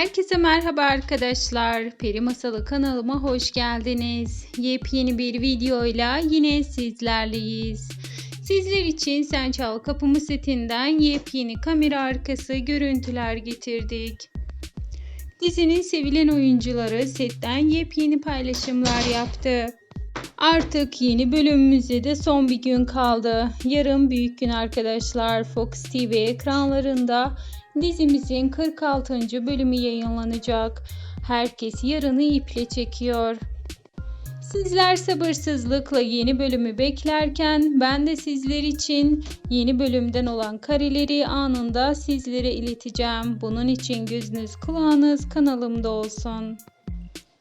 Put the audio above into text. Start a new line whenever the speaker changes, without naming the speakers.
Herkese merhaba arkadaşlar. Peri Masalı kanalıma hoş geldiniz. Yepyeni bir videoyla yine sizlerleyiz. Sizler için Sen Çal Kapımı setinden yepyeni kamera arkası görüntüler getirdik. Dizinin sevilen oyuncuları setten yepyeni paylaşımlar yaptı. Artık yeni bölümümüze de son bir gün kaldı. Yarın büyük gün arkadaşlar. Fox TV ekranlarında dizimizin 46. bölümü yayınlanacak. Herkes yarını iple çekiyor. Sizler sabırsızlıkla yeni bölümü beklerken ben de sizler için yeni bölümden olan kareleri anında sizlere ileteceğim. Bunun için gözünüz kulağınız kanalımda olsun.